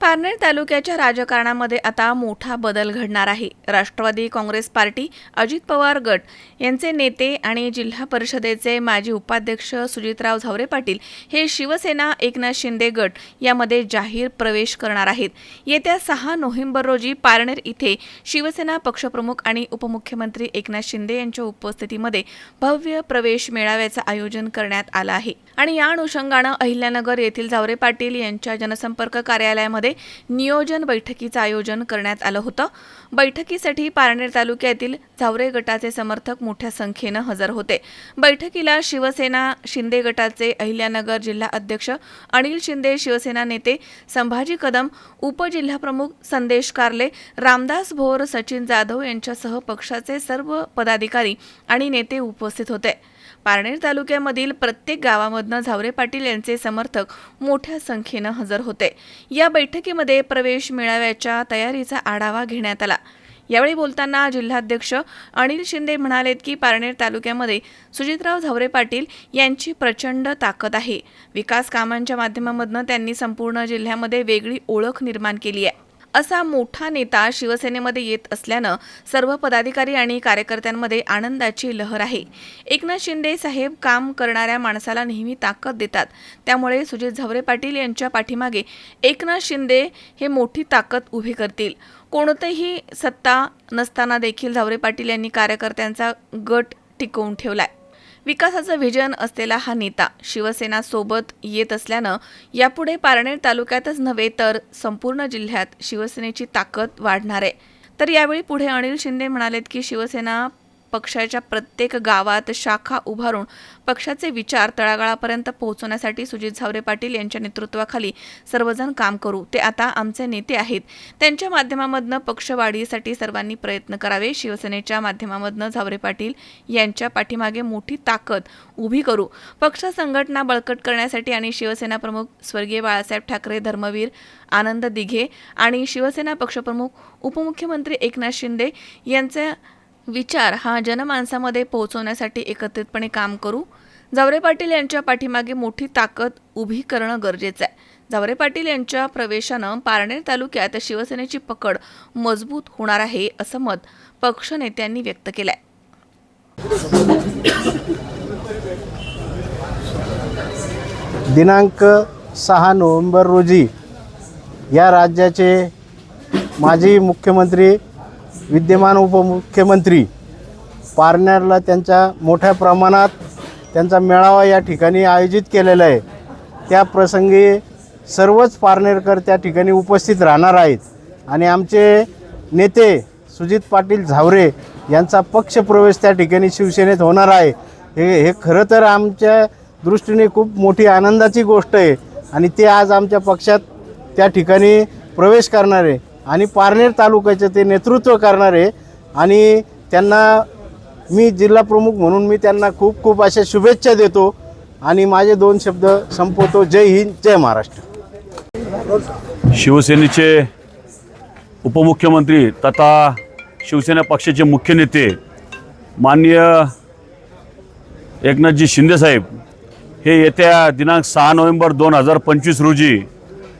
पारनेर तालुक्याच्या राजकारणामध्ये आता मोठा बदल घडणार आहे. राष्ट्रवादी काँग्रेस पार्टी अजित पवार गट यांचे नेते आणि जिल्हा परिषदेचे माजी उपाध्यक्ष सुजितराव झावरे पाटील हे शिवसेना एकनाथ शिंदे गट यामध्ये जाहीर प्रवेश करणार आहेत. येत्या सहा नोव्हेंबर रोजी पारनेर इथे शिवसेना पक्षप्रमुख आणि उपमुख्यमंत्री एकनाथ शिंदे यांच्या उपस्थितीमध्ये भव्य प्रवेश मेळाव्याचं आयोजन करण्यात आलं आहे. आणि या अनुषंगानं अहिल्यानगर येथील झावरे पाटील यांच्या जनसंपर्क कार्यालयामध्ये नियोजन बैठकीचं आयोजन करण्यात आलं होतं. बैठकीसाठी पारनेर तालुक्यातील झावरे गटाचे समर्थक मोठ्या संख्येनं हजर होते. बैठकीला शिवसेना शिंदे गटाचे अहिल्यानगर जिल्हा अध्यक्ष अनिल शिंदे शिवसेना नेते संभाजी कदम उपजिल्हाप्रमुख संदेश कारले रामदास भोर सचिन जाधव यांच्यासह पक्षाचे सर्व पदाधिकारी आणि नेते उपस्थित होते. पारनेर तालुक्यामधील प्रत्येक गावामधनं झावरे पाटील यांचे समर्थक मोठ्या संख्येनं हजर होते. या बैठकीमध्ये प्रवेश मेळाव्याच्या तयारीचा आढावा घेण्यात आला. यावेळी बोलताना जिल्हाध्यक्ष अनिल शिंदे म्हणालेत की पारनेर तालुक्यामध्ये सुजितराव झावरे पाटील यांची प्रचंड ताकद आहे. विकास कामांच्या माध्यमामधनं त्यांनी संपूर्ण जिल्ह्यामध्ये वेगळी ओळख निर्माण केली आहे. असा मोठा नेता शिवसेनेमध्ये येत असल्यानं सर्व पदाधिकारी आणि कार्यकर्त्यांमध्ये आनंदाची लहर आहे. एकनाथ शिंदे साहेब काम करणाऱ्या माणसाला नेहमी ताकद देतात. त्यामुळे सुजित झावरे पाटील यांच्या पाठीमागे एकनाथ शिंदे हे मोठी ताकद उभी करतील. कोणतेही सत्ता नसताना देखील झावरे पाटील यांनी कार्यकर्त्यांचा गट टिकवून ठेवलाय. विकासाचं व्हिजन असलेला हा नेता शिवसेना सोबत येत असल्यानं यापुढे पारनेर तालुक्यातच नव्हे तर संपूर्ण जिल्ह्यात शिवसेनेची ताकद वाढणार. आहे तर यावेळी पुढे अनिल शिंदे म्हणालेत की शिवसेना पक्षाच्या प्रत्येक गावात शाखा उभारून पक्षाचे विचार तळागाळापर्यंत पोहोचवण्यासाठी सुजित झावरे पाटील यांच्या नेतृत्वाखाली सर्वजण काम करू. ते आता आमचे नेते आहेत. त्यांच्या माध्यमामधनं पक्षवाढीसाठी सर्वांनी प्रयत्न करावे. शिवसेनेच्या माध्यमामधनं झावरे पाटील यांच्या पाठीमागे मोठी ताकद उभी करू. पक्ष संघटना बळकट करण्यासाठी आणि शिवसेना प्रमुख स्वर्गीय बाळासाहेब ठाकरे धर्मवीर आनंद दिघे आणि शिवसेना पक्षप्रमुख उपमुख्यमंत्री एकनाथ शिंदे यांच्या विचार हा जनमानसामध्ये पोहोचवण्यासाठी एकत्रितपणे काम करू. जावरे पाटील यांच्या पाठीमागे मोठी ताकद उभी करणं गरजेचं आहे. जावरे पाटील यांच्या प्रवेशानं पारनेर तालुक्यात शिवसेनेची पकड मजबूत होणार आहे असं मत पक्षनेत्यांनी व्यक्त केलंय. दिनांक सहा नोव्हेंबर रोजी या राज्याचे माजी मुख्यमंत्री विद्यमान उपमुख्यमंत्री पारनेरला त्यांच्या मोठ्या प्रमाणात त्यांचा मेळावा या ठिकाणी आयोजित केलेला आहे. त्या प्रसंगी सर्वच पारनेरकर त्या ठिकाणी उपस्थित राहणार आहेत. आणि आमचे नेते सुजित पाटील झावरे यांचा पक्षप्रवेश त्या ठिकाणी शिवसेनेत होणार आहे. हे हे खरं तर आमच्या दृष्टीने खूप मोठी आनंदाची गोष्ट आहे. आणि ते आज आमच्या पक्षात त्या ठिकाणी प्रवेश करणारे आणि पारनेर तालुक्याचे ते नेतृत्व करणारे आणि त्यांना मी जिल्हा प्रमुख म्हणून मी त्यांना खूप खूप अशा शुभेच्छा देतो आणि माझे दोन शब्द संपवतो. जय हिंद जय महाराष्ट्र. शिवसेनेचे उपमुख्यमंत्री तथा शिवसेना पक्षाचे मुख्य नेते माननीय एकनाथजी शिंदेसाहेब हे येत्या दिनांक सहा नोव्हेंबर दोन हजार पंचवीस रोजी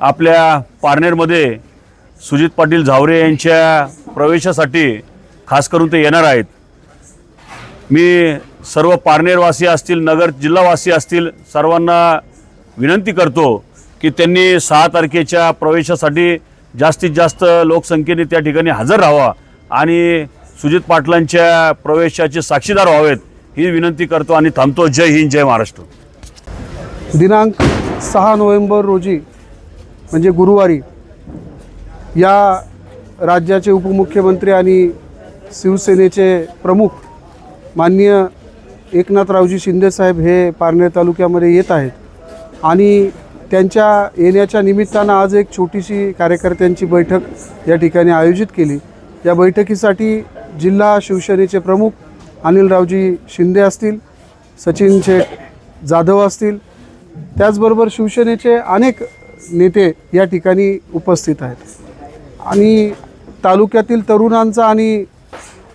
आपल्या पारनेरमध्ये सुजित पाटील झावरे यांच्या प्रवेशासाठी खास करून ते येणार आहेत. मी सर्व पारनेरवासी असतील नगर जिल्हावासी असतील सर्वांना विनंती करतो की त्यांनी सहा तारखेच्या प्रवेशासाठी जास्तीत जास्त लोकसंख्येने त्या ठिकाणी हजर राहावा आणि सुजित पाटलांच्या प्रवेशाचे साक्षीदार व्हावेत ही विनंती करतो आणि थांबतो. जय हिंद जय महाराष्ट्र. दिनांक सहा नोव्हेंबर रोजी म्हणजे गुरुवारी या राज्याचे उपमुख्यमंत्री आणि शिवसेनेचे प्रमुख माननीय एकनाथरावजी शिंदेसाहेब हे पारनेर तालुक्यामध्ये येत आहेत. आणि त्यांच्या येण्याच्या निमित्तानं आज एक छोटीशी कार्यकर्त्यांची बैठक या ठिकाणी आयोजित केली. या बैठकीसाठी जिल्हा शिवसेनेचे प्रमुख अनिलरावजी शिंदे असतील सचिन शेठ जाधव असतील त्याचबरोबर शिवसेनेचे अनेक नेते या ठिकाणी उपस्थित आहेत. आणि तालुक्यातील तरुणांचा आणि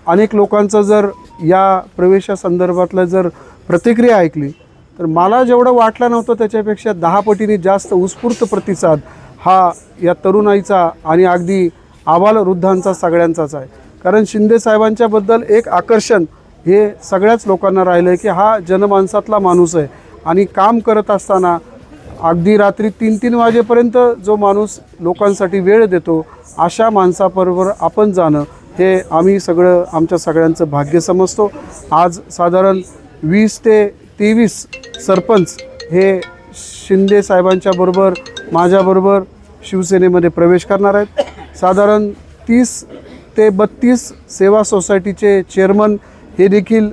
अनेक लोकांचा जर या प्रवेशासंदर्भातलं जर प्रतिक्रिया ऐकली तर मला जेवढं वाटलं नव्हतं त्याच्यापेक्षा दहा पटीने जास्त उत्स्फूर्त प्रतिसाद हा या तरुणाईचा आणि अगदी आबालवृद्धांचा सगळ्यांचाच आहे. कारण शिंदे साहेबांच्याबद्दल एक आकर्षण हे सगळ्याच लोकांना राहिलं आहे की हा जनमानसातला माणूस आहे आणि काम करत असताना अगदी रात्री तीन तीन वाजेपर्यंत जो माणूस लोकांसाठी वेळ देतो अशा माणसाबरोबर आपण जाणं हे आम्ही सगळं आमच्या सगळ्यांचं भाग्य समजतो. आज साधारण वीस ते तेवीस सरपंच हे शिंदे साहेबांच्या बरोबर माझ्याबरोबर शिवसेनेमध्ये प्रवेश करणार आहेत. साधारण तीस ते बत्तीस सेवा सोसायटीचे चेअरमन हे देखील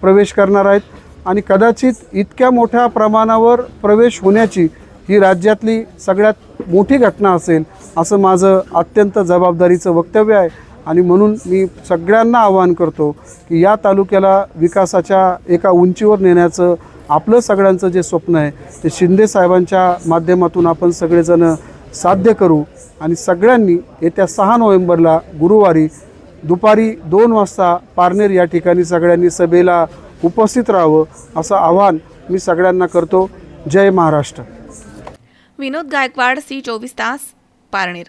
प्रवेश करणार आहेत. आणि कदाचित इतक्या मोठ्या प्रमाणावर प्रवेश होण्याची ही राज्यातली सगळ्यात मोठी घटना असेल असं माझं अत्यंत जबाबदारीचं वक्तव्य आहे. आणि म्हणून मी सगळ्यांना आवाहन करतो की या तालुक्याला विकासाच्या एका उंचीवर नेण्याचं आपलं सगळ्यांचं जे स्वप्न आहे ते शिंदे साहेबांच्या माध्यमातून आपण सगळेजण साध्य करू. आणि सगळ्यांनी येत्या सहा नोव्हेंबरला गुरुवारी दुपारी दोन वाजता पारनेर या ठिकाणी सगळ्यांनी सभेला उपस्थित राहावं असं आवाहन मी सगळ्यांना करतो. जय महाराष्ट्र. विनोद गायकवाड सी चोवीस तास पारनेर.